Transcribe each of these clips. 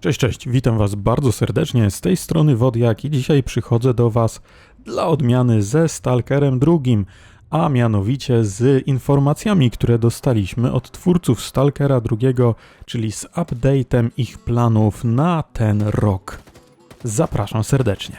Cześć, cześć, witam Was bardzo serdecznie z tej strony Wodiak i dzisiaj przychodzę do Was dla odmiany ze Stalkerem drugim, a mianowicie z informacjami, które dostaliśmy od twórców Stalkera drugiego, czyli z update'em ich planów na ten rok. Zapraszam serdecznie.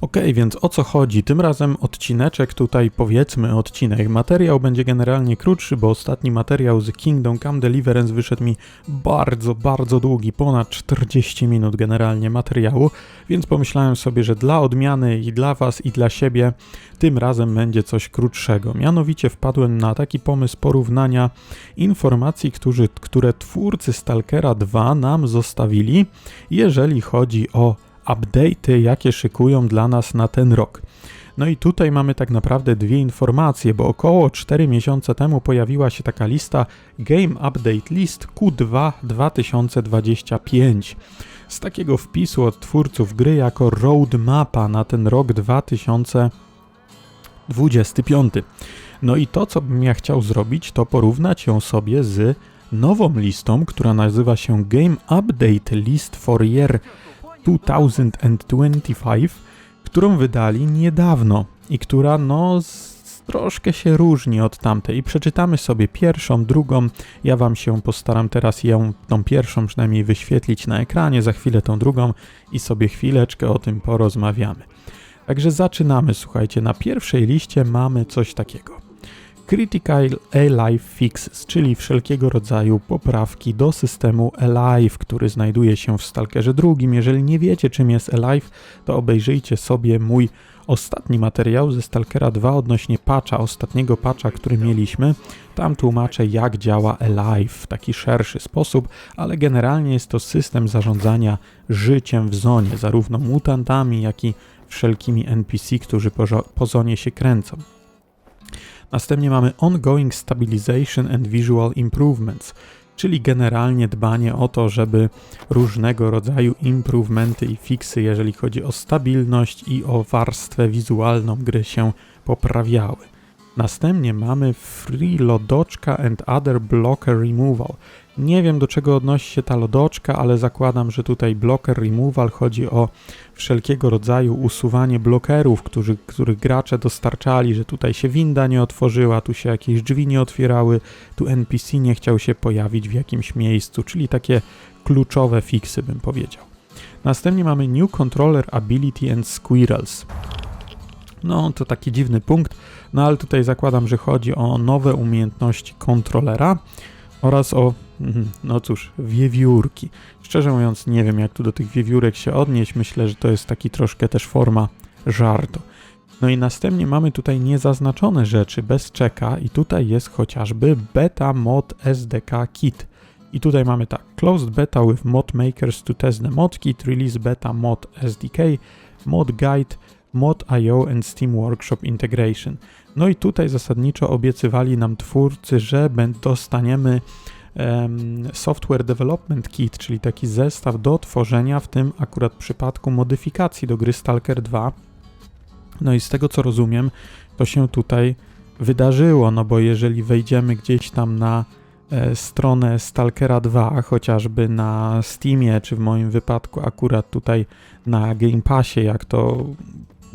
Okej, więc o co chodzi? Tym razem odcineczek tutaj, powiedzmy odcinek. Materiał będzie generalnie krótszy, bo ostatni materiał z Kingdom Come Deliverance wyszedł mi bardzo, bardzo długi, ponad 40 minut generalnie materiału, więc pomyślałem sobie, że dla odmiany i dla Was i dla siebie tym razem będzie coś krótszego. Mianowicie wpadłem na taki pomysł porównania informacji, którzy, które twórcy Stalkera 2 nam zostawili, jeżeli chodzi o update'y, jakie szykują dla nas na ten rok. No i tutaj mamy tak naprawdę dwie informacje, bo około 4 miesiące temu pojawiła się taka lista Game Update List Q2 2025. Z takiego wpisu od twórców gry jako roadmapa na ten rok 2025. No i to, co bym ja chciał zrobić, to porównać ją sobie z nową listą, która nazywa się Game Update List for Year 2025, którą wydali niedawno i która no troszkę się różni od tamtej. I przeczytamy sobie pierwszą, drugą. Ja wam się postaram teraz ją, tą pierwszą przynajmniej wyświetlić na ekranie, za chwilę tą drugą i sobie chwileczkę o tym porozmawiamy. Także zaczynamy, słuchajcie, na pierwszej liście mamy coś takiego. Critical Alive Fixes, czyli wszelkiego rodzaju poprawki do systemu Alive, który znajduje się w Stalkerze drugim. Jeżeli nie wiecie czym jest Alive, to obejrzyjcie sobie mój ostatni materiał ze Stalkera 2 odnośnie patcha, ostatniego patcha, który mieliśmy. Tam tłumaczę jak działa Alive w taki szerszy sposób, ale generalnie jest to system zarządzania życiem w zonie, zarówno mutantami, jak i wszelkimi NPC, którzy po, po zonie się kręcą. Następnie mamy Ongoing Stabilization and Visual Improvements, czyli generalnie dbanie o to, żeby różnego rodzaju improvementy i fixy, jeżeli chodzi o stabilność i o warstwę wizualną gry się poprawiały. Następnie mamy Free Lodoczka and Other Blocker Removal, nie wiem do czego odnosi się ta lodoczka, ale zakładam, że tutaj blocker removal chodzi o wszelkiego rodzaju usuwanie blokerów, którzy, których gracze dostarczali, że tutaj się winda nie otworzyła, tu się jakieś drzwi nie otwierały, tu NPC nie chciał się pojawić w jakimś miejscu, czyli takie kluczowe fixy bym powiedział. Następnie mamy New Controller Ability and Squirrels. No, to taki dziwny punkt, no ale tutaj zakładam, że chodzi o nowe umiejętności kontrolera oraz o Mhm. No cóż, wiewiórki. Szczerze mówiąc, nie wiem jak tu do tych wiewiórek się odnieść. Myślę, że to jest taki troszkę też forma żartu. No i następnie mamy tutaj niezaznaczone rzeczy bez czeka i tutaj jest chociażby beta mod SDK kit. I tutaj mamy tak, closed beta with mod makers to test the mod kit, release beta mod SDK, mod guide, mod IO and Steam Workshop integration. No i tutaj zasadniczo obiecywali nam twórcy, że dostaniemy Software Development Kit, czyli taki zestaw do tworzenia, w tym akurat przypadku modyfikacji do gry Stalker 2. No i z tego co rozumiem, to się tutaj wydarzyło, no bo jeżeli wejdziemy gdzieś tam na e, stronę Stalkera 2, chociażby na Steamie, czy w moim wypadku akurat tutaj na Game Passie, jak to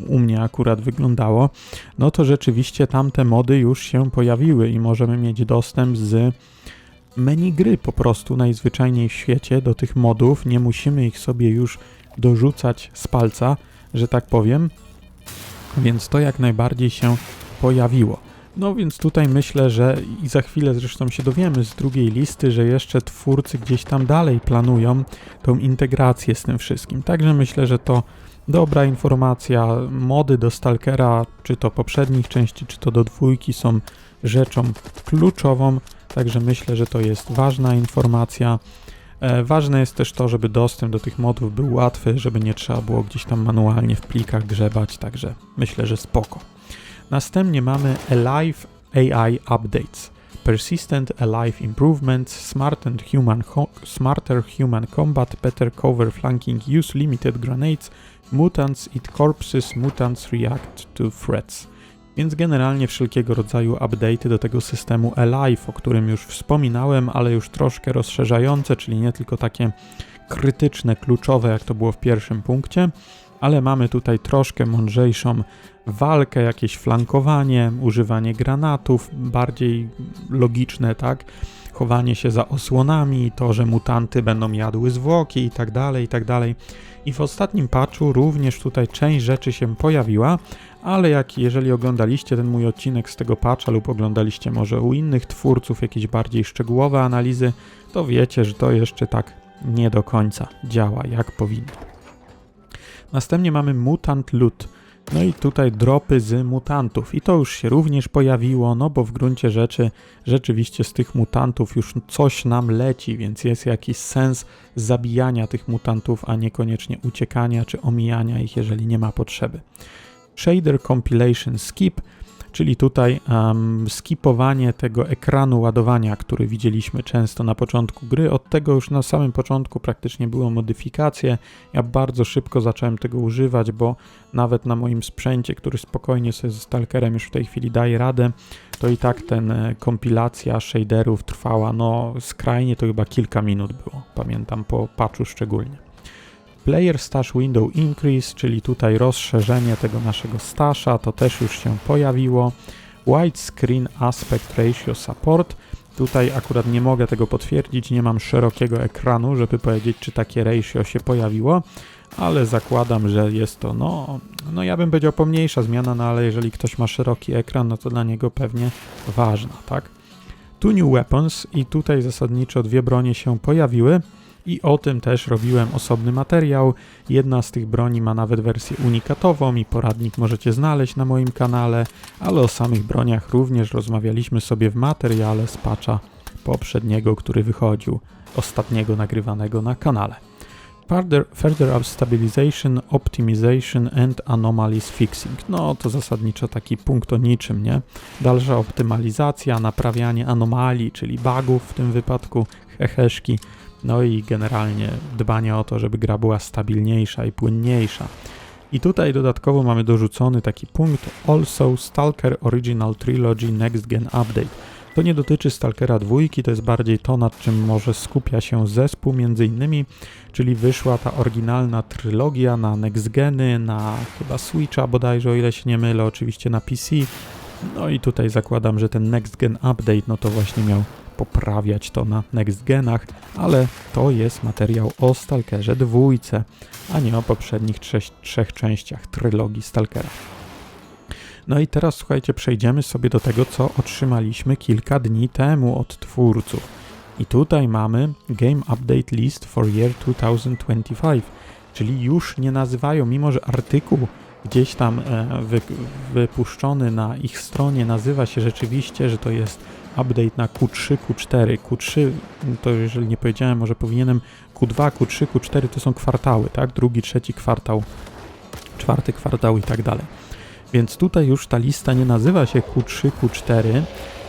u mnie akurat wyglądało, no to rzeczywiście tamte mody już się pojawiły i możemy mieć dostęp z menu gry po prostu najzwyczajniej w świecie do tych modów. Nie musimy ich sobie już dorzucać z palca, że tak powiem. Więc to jak najbardziej się pojawiło. No więc tutaj myślę, że i za chwilę zresztą się dowiemy z drugiej listy, że jeszcze twórcy gdzieś tam dalej planują tą integrację z tym wszystkim. Także myślę, że to dobra informacja. Mody do Stalkera, czy to poprzednich części, czy to do dwójki są rzeczą kluczową Także myślę, że to jest ważna informacja. E, ważne jest też to, żeby dostęp do tych modów był łatwy, żeby nie trzeba było gdzieś tam manualnie w plikach grzebać, także myślę, że spoko. Następnie mamy Alive AI Updates. Persistent Alive Improvements, Smarter Human, smarter human Combat, Better Cover Flanking, Use Limited Grenades, Mutants Eat Corpses, Mutants React to Threats. Więc generalnie wszelkiego rodzaju update'y do tego systemu Alive, o którym już wspominałem, ale już troszkę rozszerzające, czyli nie tylko takie krytyczne, kluczowe, jak to było w pierwszym punkcie, ale mamy tutaj troszkę mądrzejszą walkę, jakieś flankowanie, używanie granatów, bardziej logiczne, tak? Chowanie się za osłonami, to, że mutanty będą jadły zwłoki i tak dalej, i tak. I w ostatnim patchu również tutaj część rzeczy się pojawiła, ale jak jeżeli oglądaliście ten mój odcinek z tego patcha lub oglądaliście może u innych twórców jakieś bardziej szczegółowe analizy, to wiecie, że to jeszcze tak nie do końca działa jak powinno. Następnie mamy Mutant Loot. No i tutaj dropy z mutantów. I to już się również pojawiło, no bo w gruncie rzeczy rzeczywiście z tych mutantów już coś nam leci, więc jest jakiś sens zabijania tych mutantów, a niekoniecznie uciekania czy omijania ich, jeżeli nie ma potrzeby. Shader Compilation Skip czyli tutaj um, skipowanie tego ekranu ładowania, który widzieliśmy często na początku gry. Od tego już na samym początku praktycznie były modyfikacje. Ja bardzo szybko zacząłem tego używać, bo nawet na moim sprzęcie, który spokojnie sobie ze Stalkerem już w tej chwili daje radę, to i tak ten e, kompilacja shaderów trwała, no skrajnie to chyba kilka minut było, pamiętam po patchu szczególnie. Player Stash Window Increase, czyli tutaj rozszerzenie tego naszego stasza, to też już się pojawiło. Widescreen Aspect Ratio Support. Tutaj akurat nie mogę tego potwierdzić, nie mam szerokiego ekranu, żeby powiedzieć, czy takie ratio się pojawiło, ale zakładam, że jest to, no, no ja bym powiedział pomniejsza zmiana, no ale jeżeli ktoś ma szeroki ekran, no to dla niego pewnie ważna, tak? Tu New Weapons i tutaj zasadniczo dwie bronie się pojawiły i o tym też robiłem osobny materiał. Jedna z tych broni ma nawet wersję unikatową i poradnik możecie znaleźć na moim kanale, ale o samych broniach również rozmawialiśmy sobie w materiale z patcha poprzedniego, który wychodził, ostatniego nagrywanego na kanale. Further, further Stabilization, Optimization and Anomalies Fixing. No to zasadniczo taki punkt o niczym, nie? Dalsza optymalizacja, naprawianie anomalii, czyli bugów w tym wypadku, heheszki, no i generalnie dbanie o to, żeby gra była stabilniejsza i płynniejsza. I tutaj dodatkowo mamy dorzucony taki punkt Also Stalker Original Trilogy Next Gen Update. To nie dotyczy Stalkera 2, to jest bardziej to, nad czym może skupia się zespół między innymi, czyli wyszła ta oryginalna trylogia na Next Geny, na chyba Switcha bodajże, o ile się nie mylę, oczywiście na PC. No i tutaj zakładam, że ten Next Gen Update, no to właśnie miał poprawiać to na next genach, ale to jest materiał o Stalkerze dwójce, a nie o poprzednich trzech, trzech częściach trylogii Stalkera. No i teraz słuchajcie, przejdziemy sobie do tego, co otrzymaliśmy kilka dni temu od twórców. I tutaj mamy Game Update List for Year 2025, czyli już nie nazywają, mimo że artykuł gdzieś tam e, wy, wypuszczony na ich stronie nazywa się rzeczywiście, że to jest update na Q3, Q4. Q3, to jeżeli nie powiedziałem, może powinienem Q2, Q3, Q4 to są kwartały, tak? Drugi, trzeci kwartał, czwarty kwartał i tak dalej. Więc tutaj już ta lista nie nazywa się Q3, Q4,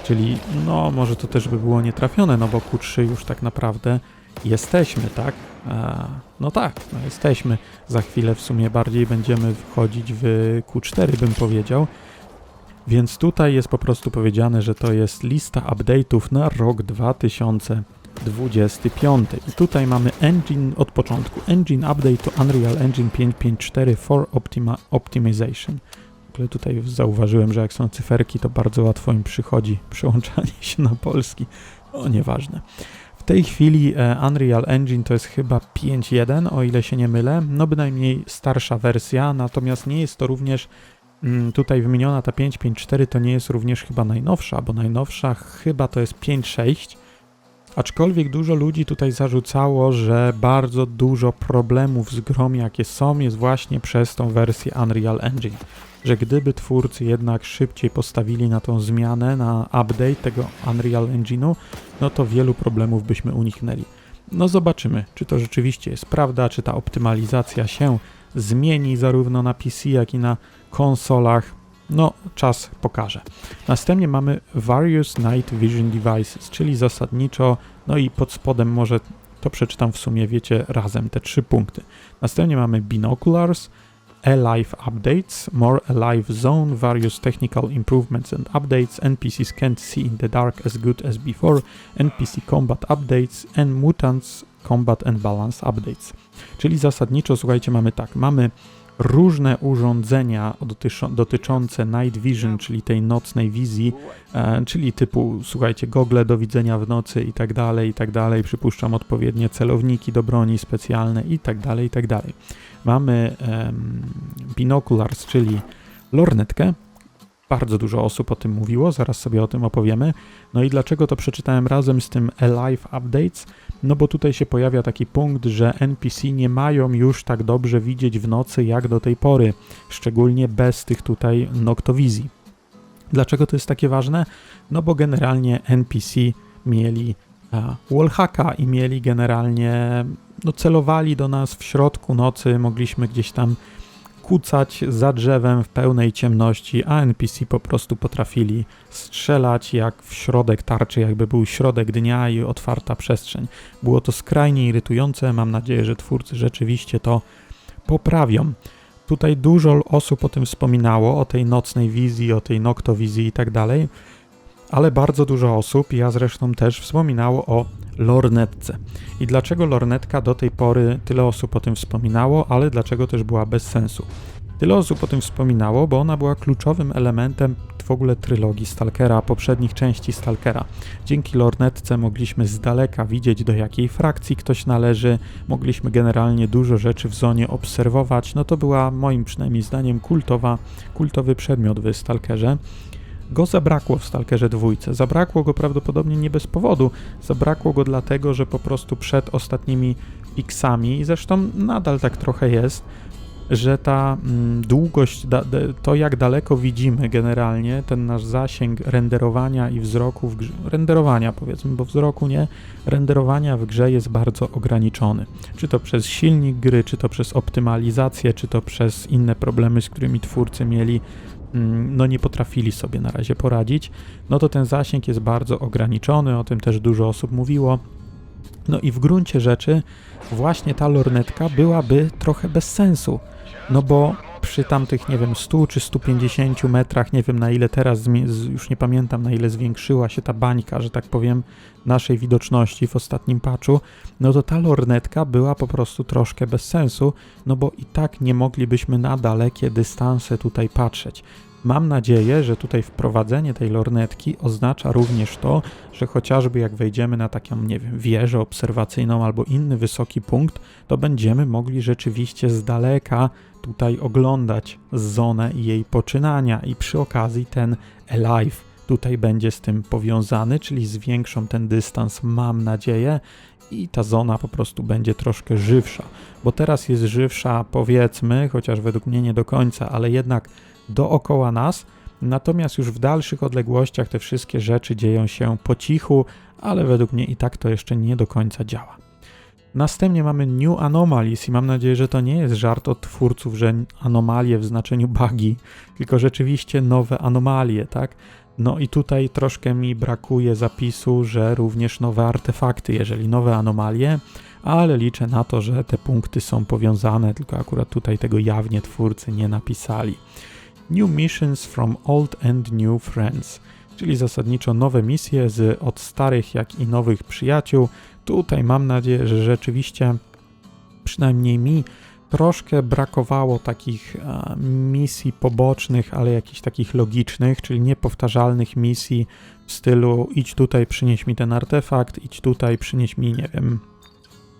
czyli no może to też by było nietrafione, no bo Q3 już tak naprawdę jesteśmy, tak? E, no tak, no jesteśmy. Za chwilę w sumie bardziej będziemy wchodzić w Q4, bym powiedział. Więc tutaj jest po prostu powiedziane, że to jest lista update'ów na rok 2025. I tutaj mamy engine od początku. Engine update to Unreal Engine 5.5.4 for optima optimization. W ogóle tutaj zauważyłem, że jak są cyferki, to bardzo łatwo im przychodzi przełączanie się na polski. O, nieważne. W tej chwili e, Unreal Engine to jest chyba 5.1, o ile się nie mylę, no bynajmniej starsza wersja, natomiast nie jest to również tutaj wymieniona ta 5.5.4 to nie jest również chyba najnowsza, bo najnowsza chyba to jest 5.6, aczkolwiek dużo ludzi tutaj zarzucało, że bardzo dużo problemów z grom jakie są jest właśnie przez tą wersję Unreal Engine że gdyby twórcy jednak szybciej postawili na tą zmianę, na update tego Unreal Engine'u, no to wielu problemów byśmy uniknęli. No zobaczymy, czy to rzeczywiście jest prawda, czy ta optymalizacja się zmieni zarówno na PC, jak i na konsolach. No, czas pokaże. Następnie mamy Various Night Vision Devices, czyli zasadniczo, no i pod spodem może to przeczytam w sumie, wiecie, razem te trzy punkty. Następnie mamy Binoculars, Alive updates, more alive zone, various technical improvements and updates, NPCs can't see in the dark as good as before, NPC combat updates and mutants combat and balance updates. Czyli zasadniczo, słuchajcie, mamy tak, mamy różne urządzenia dotyczące night vision, czyli tej nocnej wizji, e, czyli typu, słuchajcie, gogle do widzenia w nocy i tak dalej, i tak dalej, przypuszczam odpowiednie celowniki do broni specjalne i tak dalej, i tak dalej. Mamy um, binoculars, czyli lornetkę, bardzo dużo osób o tym mówiło, zaraz sobie o tym opowiemy. No i dlaczego to przeczytałem razem z tym Alive Updates? No bo tutaj się pojawia taki punkt, że NPC nie mają już tak dobrze widzieć w nocy jak do tej pory, szczególnie bez tych tutaj noktowizji. Dlaczego to jest takie ważne? No bo generalnie NPC mieli wallhacka i mieli generalnie, no celowali do nas w środku nocy, mogliśmy gdzieś tam kucać za drzewem w pełnej ciemności, a NPC po prostu potrafili strzelać jak w środek tarczy, jakby był środek dnia i otwarta przestrzeń. Było to skrajnie irytujące, mam nadzieję, że twórcy rzeczywiście to poprawią. Tutaj dużo osób o tym wspominało, o tej nocnej wizji, o tej noktowizji i tak dalej, ale bardzo dużo osób, ja zresztą też, wspominało o lornetce. I dlaczego lornetka do tej pory tyle osób o tym wspominało, ale dlaczego też była bez sensu? Tyle osób o tym wspominało, bo ona była kluczowym elementem w ogóle trylogii Stalkera, poprzednich części Stalkera. Dzięki lornetce mogliśmy z daleka widzieć, do jakiej frakcji ktoś należy, mogliśmy generalnie dużo rzeczy w zonie obserwować. No to była moim przynajmniej zdaniem kultowa, kultowy przedmiot w Stalkerze go zabrakło w Stalkerze dwójce. Zabrakło go prawdopodobnie nie bez powodu. Zabrakło go dlatego, że po prostu przed ostatnimi Pixami, i zresztą nadal tak trochę jest, że ta mm, długość, da, to jak daleko widzimy generalnie, ten nasz zasięg renderowania i wzroku w grze, renderowania powiedzmy, bo wzroku nie, renderowania w grze jest bardzo ograniczony. Czy to przez silnik gry, czy to przez optymalizację, czy to przez inne problemy, z którymi twórcy mieli no nie potrafili sobie na razie poradzić, no to ten zasięg jest bardzo ograniczony, o tym też dużo osób mówiło. No i w gruncie rzeczy właśnie ta lornetka byłaby trochę bez sensu, no bo przy tamtych, nie wiem, 100 czy 150 metrach, nie wiem na ile teraz, już nie pamiętam na ile zwiększyła się ta bańka, że tak powiem, naszej widoczności w ostatnim patchu, no to ta lornetka była po prostu troszkę bez sensu, no bo i tak nie moglibyśmy na dalekie dystanse tutaj patrzeć. Mam nadzieję, że tutaj wprowadzenie tej lornetki oznacza również to, że chociażby jak wejdziemy na taką, nie wiem, wieżę obserwacyjną albo inny wysoki punkt, to będziemy mogli rzeczywiście z daleka tutaj oglądać zonę i jej poczynania i przy okazji ten Alive tutaj będzie z tym powiązany, czyli zwiększą ten dystans, mam nadzieję, i ta zona po prostu będzie troszkę żywsza, bo teraz jest żywsza, powiedzmy, chociaż według mnie nie do końca, ale jednak dookoła nas. Natomiast już w dalszych odległościach te wszystkie rzeczy dzieją się po cichu, ale według mnie i tak to jeszcze nie do końca działa. Następnie mamy New Anomalies i mam nadzieję, że to nie jest żart od twórców, że anomalie w znaczeniu bugi, tylko rzeczywiście nowe anomalie, tak? No i tutaj troszkę mi brakuje zapisu, że również nowe artefakty, jeżeli nowe anomalie, ale liczę na to, że te punkty są powiązane, tylko akurat tutaj tego jawnie twórcy nie napisali. New Missions from Old and New Friends, czyli zasadniczo nowe misje z od starych jak i nowych przyjaciół. Tutaj mam nadzieję, że rzeczywiście przynajmniej mi troszkę brakowało takich a, misji pobocznych, ale jakichś takich logicznych, czyli niepowtarzalnych misji w stylu idź tutaj, przynieś mi ten artefakt, idź tutaj, przynieś mi, nie wiem,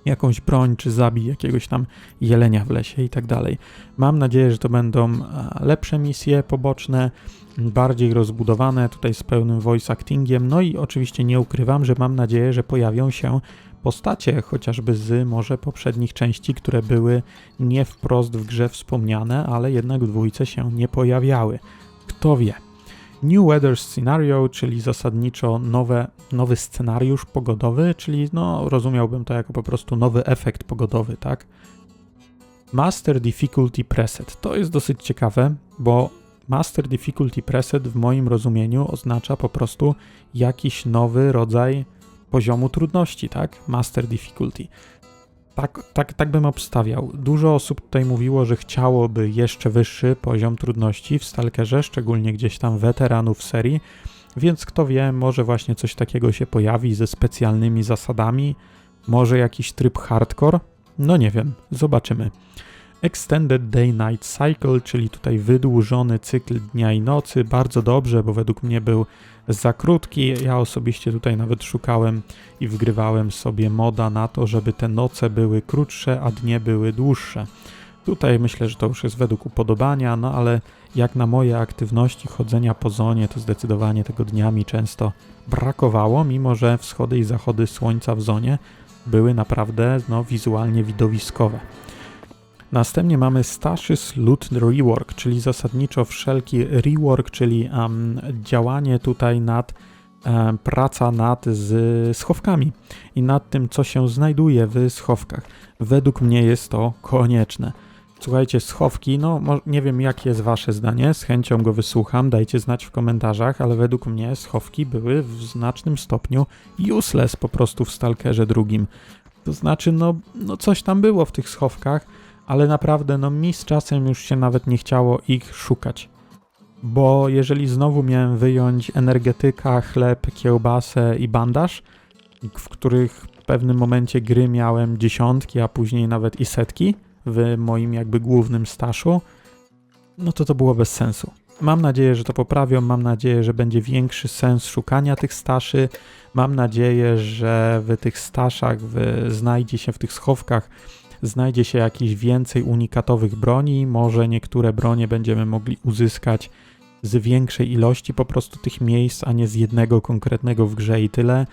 jakąś broń, czy zabij jakiegoś tam jelenia w lesie i tak dalej. Mam nadzieję, że to będą lepsze misje poboczne, bardziej rozbudowane, tutaj z pełnym voice actingiem, no i oczywiście nie ukrywam, że mam nadzieję, że pojawią się postacie, chociażby z może poprzednich części, które były nie wprost w grze wspomniane, ale jednak w dwójce się nie pojawiały. Kto wie. New Weather Scenario, czyli zasadniczo nowe, nowy scenariusz pogodowy, czyli no, rozumiałbym to jako po prostu nowy efekt pogodowy, tak? Master Difficulty Preset. To jest dosyć ciekawe, bo Master Difficulty Preset w moim rozumieniu oznacza po prostu jakiś nowy rodzaj poziomu trudności, tak? Master Difficulty. Tak, tak, tak bym obstawiał. Dużo osób tutaj mówiło, że chciałoby jeszcze wyższy poziom trudności w Stalkerze, szczególnie gdzieś tam weteranów serii, więc kto wie, może właśnie coś takiego się pojawi ze specjalnymi zasadami, może jakiś tryb hardcore, no nie wiem, zobaczymy. Extended Day-Night Cycle, czyli tutaj wydłużony cykl dnia i nocy, bardzo dobrze, bo według mnie był za krótki. Ja osobiście tutaj nawet szukałem i wgrywałem sobie moda na to, żeby te noce były krótsze, a dnie były dłuższe. Tutaj myślę, że to już jest według upodobania, no ale jak na moje aktywności chodzenia po zonie, to zdecydowanie tego dniami często brakowało, mimo że wschody i zachody słońca w zonie były naprawdę no, wizualnie widowiskowe. Następnie mamy Stashes Loot Rework, czyli zasadniczo wszelki rework, czyli um, działanie tutaj nad um, praca nad z schowkami i nad tym, co się znajduje w schowkach. Według mnie jest to konieczne. Słuchajcie, schowki, no nie wiem jakie jest wasze zdanie, z chęcią go wysłucham, dajcie znać w komentarzach, ale według mnie schowki były w znacznym stopniu useless po prostu w Stalkerze drugim. To znaczy, no, no coś tam było w tych schowkach, ale naprawdę no mi z czasem już się nawet nie chciało ich szukać. Bo jeżeli znowu miałem wyjąć energetyka, chleb, kiełbasę i bandaż, w których w pewnym momencie gry miałem dziesiątki, a później nawet i setki w moim jakby głównym staszu, no to to było bez sensu. Mam nadzieję, że to poprawią, mam nadzieję, że będzie większy sens szukania tych staszy, mam nadzieję, że w tych staszach w, znajdzie się w tych schowkach znajdzie się jakiś więcej unikatowych broni, może niektóre bronie będziemy mogli uzyskać z większej ilości po prostu tych miejsc, a nie z jednego konkretnego w grze i tyle.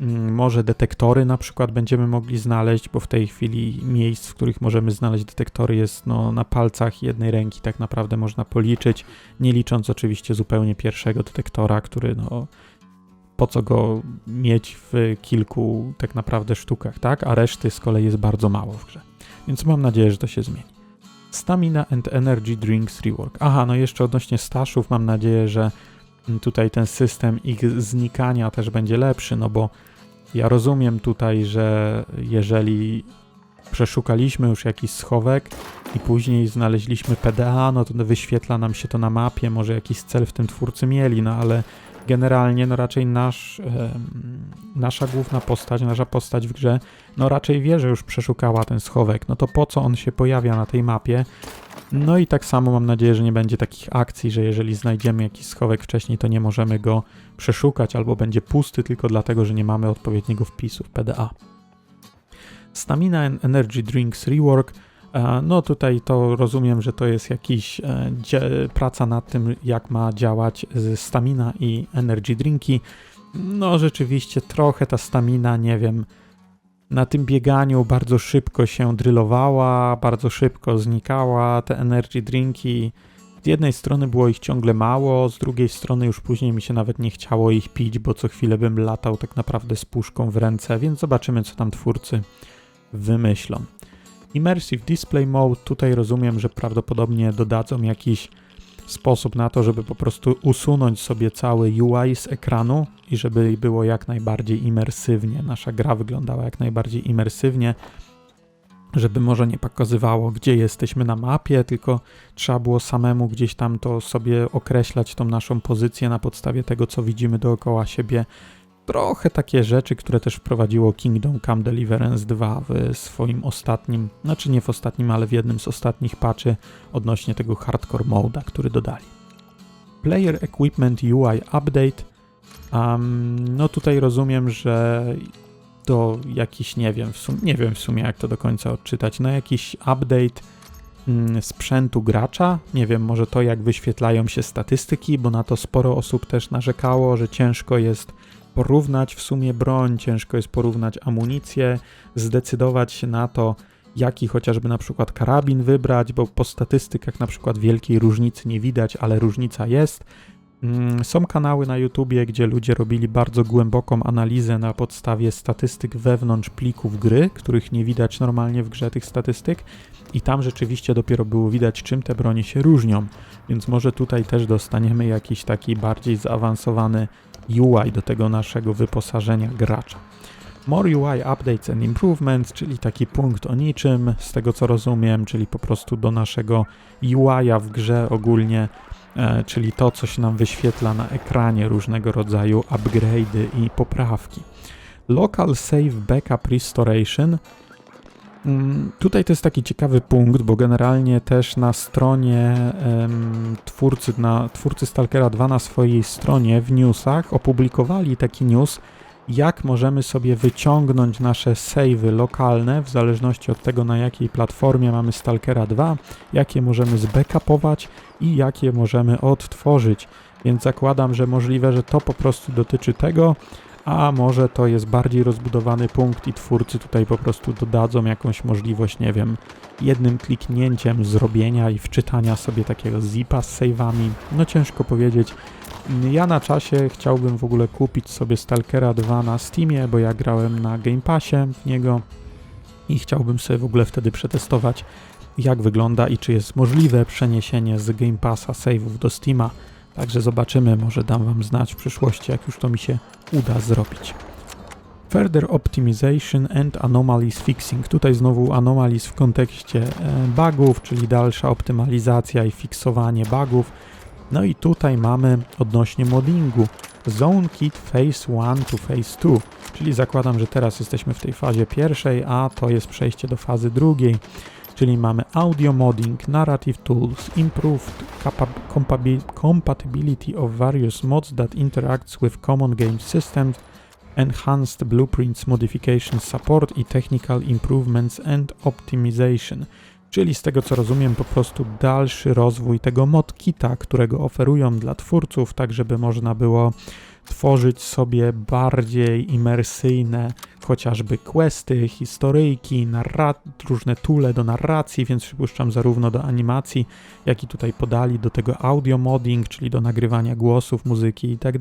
Mm, może detektory na przykład będziemy mogli znaleźć, bo w tej chwili miejsc, w których możemy znaleźć detektory jest no, na palcach jednej ręki tak naprawdę można policzyć, nie licząc oczywiście zupełnie pierwszego detektora, który no po co go mieć w kilku tak naprawdę sztukach, tak? A reszty z kolei jest bardzo mało w grze. Więc mam nadzieję, że to się zmieni. Stamina and Energy Drinks Rework. Aha, no jeszcze odnośnie staszów, mam nadzieję, że tutaj ten system ich znikania też będzie lepszy, no bo ja rozumiem tutaj, że jeżeli przeszukaliśmy już jakiś schowek i później znaleźliśmy PDA, no to wyświetla nam się to na mapie, może jakiś cel w tym twórcy mieli, no ale generalnie no raczej nasz, nasza główna postać, nasza postać w grze, no raczej wie, że już przeszukała ten schowek, no to po co on się pojawia na tej mapie? No i tak samo mam nadzieję, że nie będzie takich akcji, że jeżeli znajdziemy jakiś schowek wcześniej, to nie możemy go przeszukać albo będzie pusty tylko dlatego, że nie mamy odpowiedniego wpisu w PDA. Stamina and Energy Drinks Rework no tutaj to rozumiem, że to jest jakiś e, praca nad tym, jak ma działać stamina i energy drinki. No rzeczywiście trochę ta stamina, nie wiem, na tym bieganiu bardzo szybko się drylowała, bardzo szybko znikała. Te energy drinki, z jednej strony było ich ciągle mało, z drugiej strony już później mi się nawet nie chciało ich pić, bo co chwilę bym latał tak naprawdę z puszką w ręce, więc zobaczymy, co tam twórcy wymyślą. Immersive Display Mode, tutaj rozumiem, że prawdopodobnie dodadzą jakiś sposób na to, żeby po prostu usunąć sobie cały UI z ekranu i żeby było jak najbardziej imersywnie. Nasza gra wyglądała jak najbardziej imersywnie, żeby może nie pokazywało, gdzie jesteśmy na mapie, tylko trzeba było samemu gdzieś tam to sobie określać tą naszą pozycję na podstawie tego, co widzimy dookoła siebie trochę takie rzeczy, które też wprowadziło Kingdom Come Deliverance 2 w swoim ostatnim, znaczy nie w ostatnim, ale w jednym z ostatnich patchy odnośnie tego hardcore moda, który dodali. Player Equipment UI Update. Um, no tutaj rozumiem, że to jakiś, nie wiem, w nie wiem w sumie jak to do końca odczytać, no jakiś update mm, sprzętu gracza. Nie wiem, może to jak wyświetlają się statystyki, bo na to sporo osób też narzekało, że ciężko jest porównać w sumie broń, ciężko jest porównać amunicję, zdecydować się na to, jaki chociażby na przykład karabin wybrać, bo po statystykach na przykład wielkiej różnicy nie widać, ale różnica jest. Mm, są kanały na YouTubie, gdzie ludzie robili bardzo głęboką analizę na podstawie statystyk wewnątrz plików gry, których nie widać normalnie w grze tych statystyk, i tam rzeczywiście dopiero było widać, czym te bronie się różnią. Więc może tutaj też dostaniemy jakiś taki bardziej zaawansowany UI do tego naszego wyposażenia gracza. More UI Updates and Improvements, czyli taki punkt o niczym, z tego co rozumiem, czyli po prostu do naszego UI-a w grze ogólnie, e, czyli to, co się nam wyświetla na ekranie, różnego rodzaju upgrade'y i poprawki. Local Save Backup Restoration. Mm, Tutaj to jest taki ciekawy punkt, bo generalnie też na stronie em, twórcy, na, twórcy Stalkera 2 na swojej stronie w newsach opublikowali taki news, jak możemy sobie wyciągnąć nasze savey lokalne, w zależności od tego na jakiej platformie mamy Stalkera 2, jakie możemy zbackupować i jakie możemy odtworzyć. Więc zakładam, że możliwe, że to po prostu dotyczy tego, a może to jest bardziej rozbudowany punkt i twórcy tutaj po prostu dodadzą jakąś możliwość, nie wiem, jednym kliknięciem zrobienia i wczytania sobie takiego zipa z save'ami. No ciężko powiedzieć. Ja na czasie chciałbym w ogóle kupić sobie Stalkera 2 na Steamie, bo ja grałem na Game Passie w niego i chciałbym sobie w ogóle wtedy przetestować, jak wygląda i czy jest możliwe przeniesienie z Game Passa save'ów do Steama. Także zobaczymy, może dam Wam znać w przyszłości, jak już to mi się uda zrobić. Further Optimization and Anomalies Fixing. Tutaj znowu anomalies w kontekście e, bugów, czyli dalsza optymalizacja i fiksowanie bugów. No i tutaj mamy odnośnie moddingu Zone Kit Phase 1 to Phase 2, czyli zakładam, że teraz jesteśmy w tej fazie pierwszej, a to jest przejście do fazy drugiej, czyli mamy audio modding, narrative tools, improved compatibility of various mods that interacts with common game systems, enhanced blueprints modifications support i technical improvements and optimization. Czyli z tego co rozumiem, po prostu dalszy rozwój tego modkita, którego oferują dla twórców, tak żeby można było tworzyć sobie bardziej imersyjne chociażby questy, historyjki, różne tule do narracji, więc przypuszczam zarówno do animacji, jak i tutaj podali do tego audio modding, czyli do nagrywania głosów, muzyki i tak.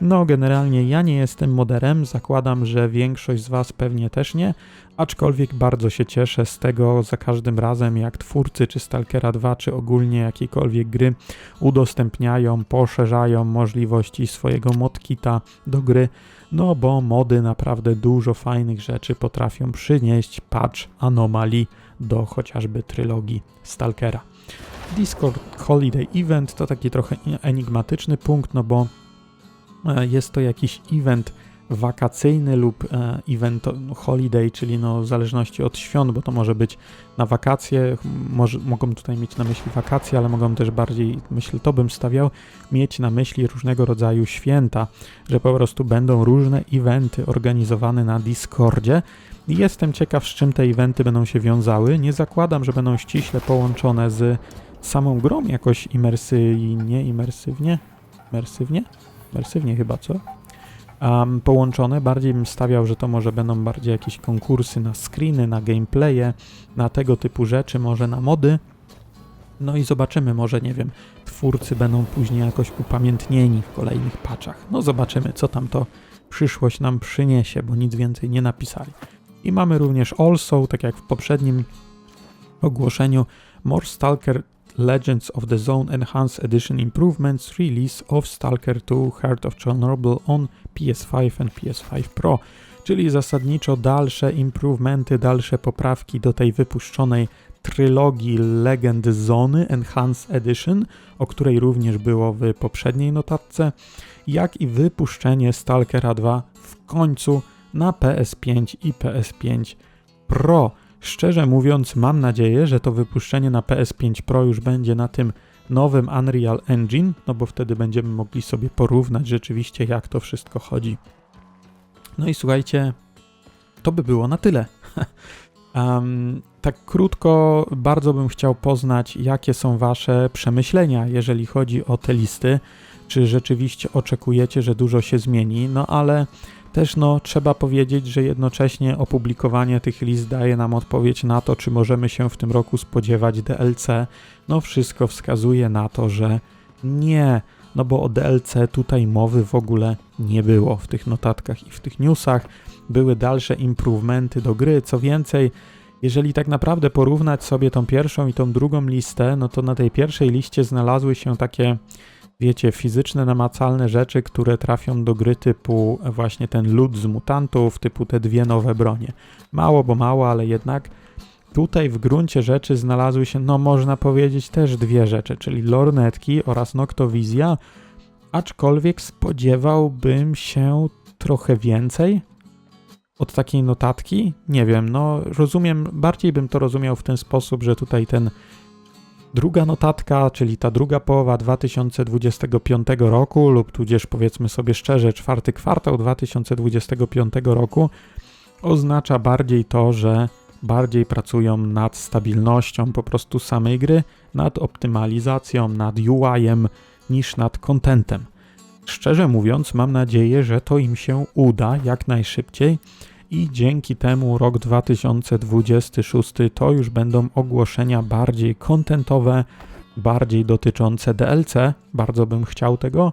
No, generalnie ja nie jestem moderem, zakładam, że większość z Was pewnie też nie, aczkolwiek bardzo się cieszę z tego za każdym razem, jak twórcy czy Stalkera 2, czy ogólnie jakiejkolwiek gry udostępniają, poszerzają możliwości swojego modkita do gry, no bo mody naprawdę dużo fajnych rzeczy potrafią przynieść, patch anomalii do chociażby trylogii Stalkera. Discord Holiday Event to taki trochę enigmatyczny punkt, no bo jest to jakiś event wakacyjny lub e, event holiday, czyli no w zależności od świąt, bo to może być na wakacje, może, mogą tutaj mieć na myśli wakacje, ale mogą też bardziej, myślę, to bym stawiał, mieć na myśli różnego rodzaju święta, że po prostu będą różne eventy organizowane na Discordzie. I jestem ciekaw, z czym te eventy będą się wiązały. Nie zakładam, że będą ściśle połączone z samą grą jakoś imersyjnie, imersywnie, imersywnie, imersywnie chyba, co? um, połączone. Bardziej bym stawiał, że to może będą bardziej jakieś konkursy na screeny, na gameplaye, na tego typu rzeczy, może na mody. No i zobaczymy, może nie wiem, twórcy będą później jakoś upamiętnieni w kolejnych patchach. No zobaczymy, co tam to przyszłość nam przyniesie, bo nic więcej nie napisali. I mamy również also, tak jak w poprzednim ogłoszeniu, More Stalker Legends of the Zone Enhanced Edition Improvements Release of Stalker 2 Heart of Chernobyl on PS5 and PS5 Pro, czyli zasadniczo dalsze improvementy, dalsze poprawki do tej wypuszczonej trylogii Legend Zony Enhanced Edition, o której również było w poprzedniej notatce, jak i wypuszczenie Stalkera 2 w końcu na PS5 i PS5 Pro. Szczerze mówiąc, mam nadzieję, że to wypuszczenie na PS5 Pro już będzie na tym nowym Unreal Engine, no bo wtedy będziemy mogli sobie porównać rzeczywiście, jak to wszystko chodzi. No i słuchajcie, to by było na tyle. um, tak krótko, bardzo bym chciał poznać, jakie są Wasze przemyślenia, jeżeli chodzi o te listy. Czy rzeczywiście oczekujecie, że dużo się zmieni? No ale też no, trzeba powiedzieć, że jednocześnie opublikowanie tych list daje nam odpowiedź na to, czy możemy się w tym roku spodziewać DLC. No wszystko wskazuje na to, że nie, no bo o DLC tutaj mowy w ogóle nie było w tych notatkach i w tych newsach. Były dalsze improvementy do gry, co więcej, jeżeli tak naprawdę porównać sobie tą pierwszą i tą drugą listę, no to na tej pierwszej liście znalazły się takie wiecie, fizyczne, namacalne rzeczy, które trafią do gry typu właśnie ten lud z mutantów, typu te dwie nowe bronie. Mało, bo mało, ale jednak tutaj w gruncie rzeczy znalazły się, no można powiedzieć, też dwie rzeczy, czyli lornetki oraz Noctowizja, aczkolwiek spodziewałbym się trochę więcej od takiej notatki. Nie wiem, no rozumiem, bardziej bym to rozumiał w ten sposób, że tutaj ten druga notatka, czyli ta druga połowa 2025 roku, lub tudzież powiedzmy sobie szczerze, czwarty kwartał 2025 roku, oznacza bardziej to, że bardziej pracują nad stabilnością po prostu samej gry, nad optymalizacją, nad UI-em niż nad contentem. Szczerze mówiąc, mam nadzieję, że to im się uda jak najszybciej i dzięki temu rok 2026 to już będą ogłoszenia bardziej kontentowe, bardziej dotyczące DLC, bardzo bym chciał tego,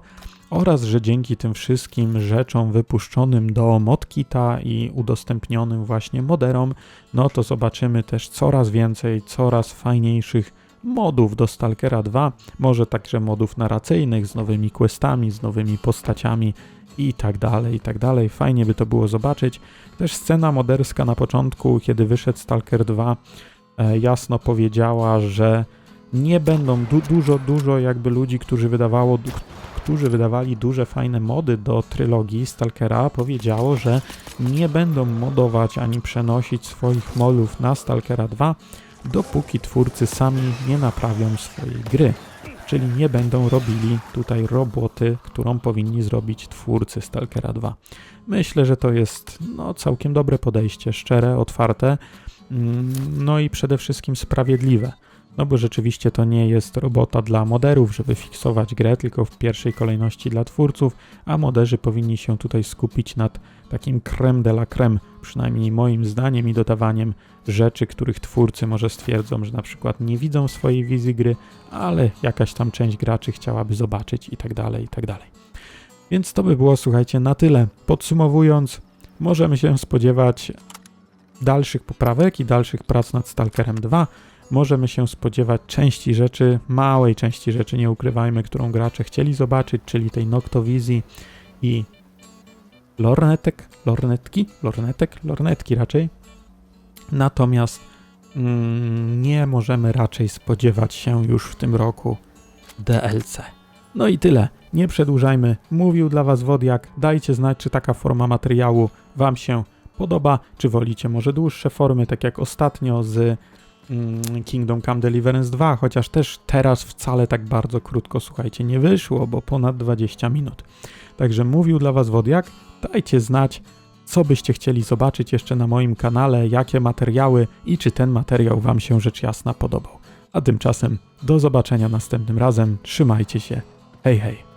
oraz że dzięki tym wszystkim rzeczom wypuszczonym do modkita i udostępnionym właśnie moderom, no to zobaczymy też coraz więcej, coraz fajniejszych modów do Stalkera 2, może także modów narracyjnych z nowymi questami, z nowymi postaciami i tak dalej, i tak dalej. Fajnie by to było zobaczyć. Też scena moderska na początku, kiedy wyszedł Stalker 2, e, jasno powiedziała, że nie będą du dużo, dużo jakby ludzi, którzy wydawało, którzy wydawali duże, fajne mody do trylogii Stalkera, powiedziało, że nie będą modować ani przenosić swoich modów na Stalkera 2, dopóki twórcy sami nie naprawią swojej gry. Czyli nie będą robili tutaj roboty, którą powinni zrobić twórcy Stalkera 2. Myślę, że to jest no, całkiem dobre podejście, szczere, otwarte, mm, no i przede wszystkim sprawiedliwe. No bo rzeczywiście to nie jest robota dla moderów, żeby fiksować grę, tylko w pierwszej kolejności dla twórców, a moderzy powinni się tutaj skupić nad takim creme de la creme, przynajmniej moim zdaniem i dodawaniem rzeczy, których twórcy może stwierdzą, że na przykład nie widzą swojej wizji gry, ale jakaś tam część graczy chciałaby zobaczyć i tak dalej, i tak dalej. Więc to by było, słuchajcie, na tyle. Podsumowując, możemy się spodziewać dalszych poprawek i dalszych prac nad Stalkerem 2 możemy się spodziewać części rzeczy, małej części rzeczy, nie ukrywajmy, którą gracze chcieli zobaczyć, czyli tej Noctowizji i lornetek, lornetki, lornetek, lornetki raczej. Natomiast mm, nie możemy raczej spodziewać się już w tym roku DLC. No i tyle. Nie przedłużajmy. Mówił dla Was Wodiak. Dajcie znać, czy taka forma materiału Wam się podoba, czy wolicie może dłuższe formy, tak jak ostatnio z Mm, Kingdom Come Deliverance 2, chociaż też teraz wcale tak bardzo krótko, słuchajcie, nie wyszło, bo ponad 20 minut. Także mówił dla Was Wodiak, dajcie znać, co byście chcieli zobaczyć jeszcze na moim kanale, jakie materiały i czy ten materiał Wam się rzecz jasna podobał. A tymczasem do zobaczenia następnym razem, trzymajcie się, hej hej.